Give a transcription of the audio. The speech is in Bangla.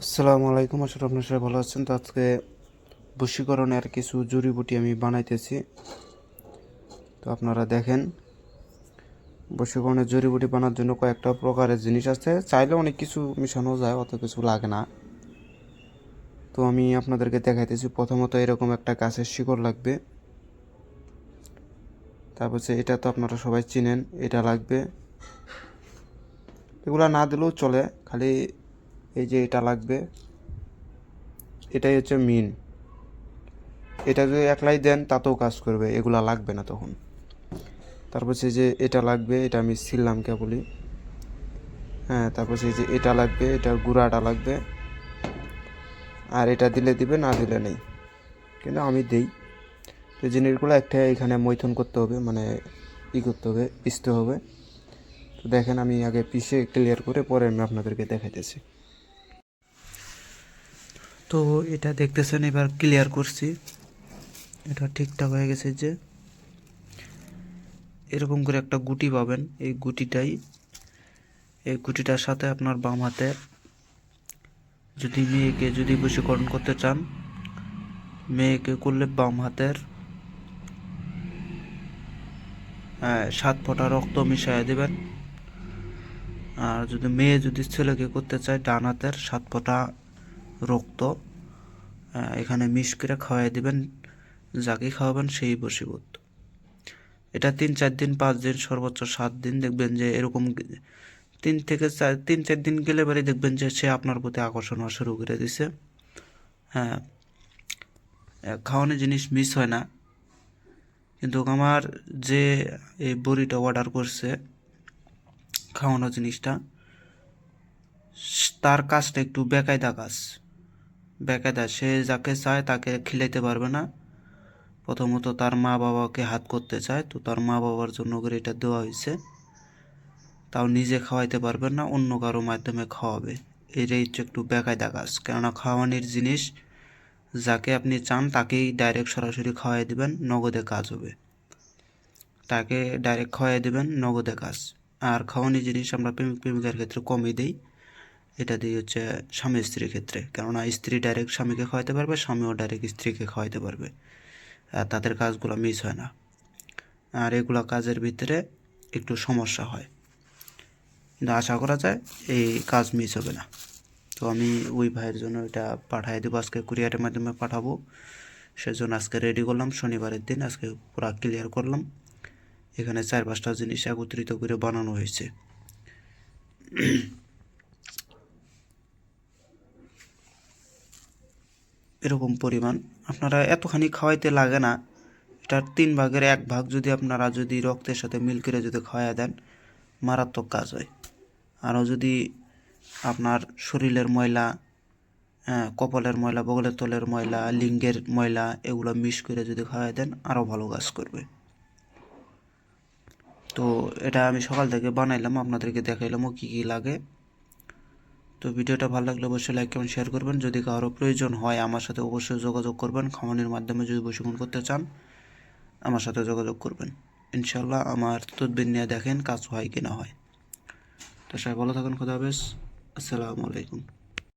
আসসালামু আলাইকুম আসলে আপনার সবাই ভালো আছেন। তো আজকে বশীকরণের কিছু জড়িবুটি আমি বানাইতেছি। তো আপনারা দেখেন বশীকরণের জড়িবুটি বানার জন্য কয়েকটা প্রকারের জিনিস আছে। চাইলে অনেক কিছু মিশানো যায়, অত কিছু লাগে না। তো আমি আপনাদেরকে দেখাইতেছি, প্রথমত এরকম একটা গাছের শিকড় লাগবে। তারপর এটা তো আপনারা সবাই চিনেন, এটা লাগবে। এগুলা না দিলেও চলে, খালি এই যে এটা লাগবে। এটাই হচ্ছে মিন এটা যদি একলাই দেন, তাতেও কাজ করবে। এগুলা লাগবে না তখন। তারপর সেই যে এটা লাগবে, এটা আমি ছিললাম কেবলই। হ্যাঁ তারপর সেই যে এটা লাগবে, এটার গুঁড়াটা লাগবে। আর এটা দিলে দিবে, না দিলে নেই। কিন্তু আমি দেই। তো জিনিসগুলো একটা এখানে মৈথন করতে হবে মানে ই করতে হবে পিসতে হবে। তো দেখেন আমি আগে পিষে ক্লিয়ার করে পরে আমি আপনাদেরকে দেখাইতেছি। তো এটা দেখতেছেন এবার ক্লিয়ার করছি। এটা ঠিকঠাক হয়ে গেছে যে এরকম করে একটা গুটি পাবেন এই গুটিটাই। এই গুটিটার সাথে আপনার বাম হাতে যদি মেয়েকে যদি বশীকরণ করতে চান মেয়েকে করলে বাম হাতের আহ, সাত ফোঁটা রক্ত মিশিয়ে দেবেন। আর যদি মেয়ে যদি ছেলেকে করতে চায় ডান হাতের সাত ফোঁটা রক্ত এখানে মিশ করে খাওয়াই দিবেন, যাকে খাওয়াবেন সেই বসীভূত এটা তিন চার দিন, পাঁচ দিন, সর্বোচ্চ সাত দিন দেখবেন যে এরকম তিন থেকে চার তিন চার দিন গেলে পরে দেখবেন যে সে আপনার প্রতি আকর্ষণ হওয়া শুরু করে দিছে। হ্যাঁ খাওয়ানো জিনিস মিস হয় না। কিন্তু আমার যে এই বড়িটা অর্ডার করছে, খাওয়ানো জিনিসটা তার কাজটা একটু বেকায়দা কাজ। বেকায়দা সে যাকে চায় তাকে খিলাইতে পারবে না। প্রথমত তার মা বাবাকে হাত করতে চায়, তো তার মা বাবার জন্য করে এটা দেওয়া হয়েছে। তাও নিজে খাওয়াইতে পারবে না, অন্য কারও মাধ্যমে খাওয়াবে। এটাই হচ্ছে একটু বেকায়দা কাজ। কেননা খাওয়ানির জিনিস যাকে আপনি চান তাকেই ডাইরেক্ট সরাসরি খাওয়াই দিবেন, নগদে কাজ হবে। তাকে ডাইরেক্ট খাওয়াই দেবেন, নগদে কাজ। আর খাওয়ানি জিনিস আমরা প্রেমিক প্রেমিকার ক্ষেত্রে কমই দিই। এটা দিয়ে হচ্ছে স্বামী স্ত্রীর ক্ষেত্রে। কেননা স্ত্রী ডাইরেক্ট স্বামীকে খাওয়াইতে পারবে, স্বামীও ডাইরেক্ট স্ত্রীকে খাওয়াইতে পারবে। আর তাদের কাজগুলো মিস হয় না। আর এগুলো কাজের ভিতরে একটু সমস্যা হয়। কিন্তু আশা করা যায় এই কাজ মিস হবে না। তো আমি ওই ভাইয়ের জন্য এটা পাঠিয়ে দেবো, আজকে কুরিয়ারের মাধ্যমে পাঠাবো। সেজন্য আজকে রেডি করলাম, শনিবারের দিন আজকে পুরো ক্লিয়ার করলাম। এখানে চার পাঁচটা জিনিস একত্রিত করে বানানো হয়েছে। এরকম পরিমাণ। আপনারা এতখানি খাওয়াইতে লাগে না। এটার তিন ভাগের এক ভাগ যদি আপনারা যদি রক্তের সাথে মিল করে যদি খাওয়াই দেন, মারাত্মক কাজ হয়। আরও যদি আপনার শরীরের ময়লা কপালের ময়লা, বগলের তলের ময়লা, লিঙ্গের ময়লা, এগুলো মিশ করে যদি খাওয়াই দেন, আরও ভালো কাজ করবে। তো এটা আমি সকাল থেকে বানাইলাম, আপনাদেরকে দেখাইলামও কী কী লাগে। তো ভিডিওটা ভালো লাগলে অবশ্যই লাইক কমেন্ট শেয়ার করবেন। যদি কারও প্রয়োজন হয় আমার সাথে অবশ্যই যোগাযোগ করবেন। খামানের মাধ্যমে যদি প্রশিক্ষণ করতে চান, আমার সাথে যোগাযোগ করবেন। ইনশাল্লাহ আমার তদবির নিয়ে দেখেন কাজ হয় কি না হয়। তো সবাই ভালো থাকুন, খোদা হাফেজ। আসসালামু আলাইকুম।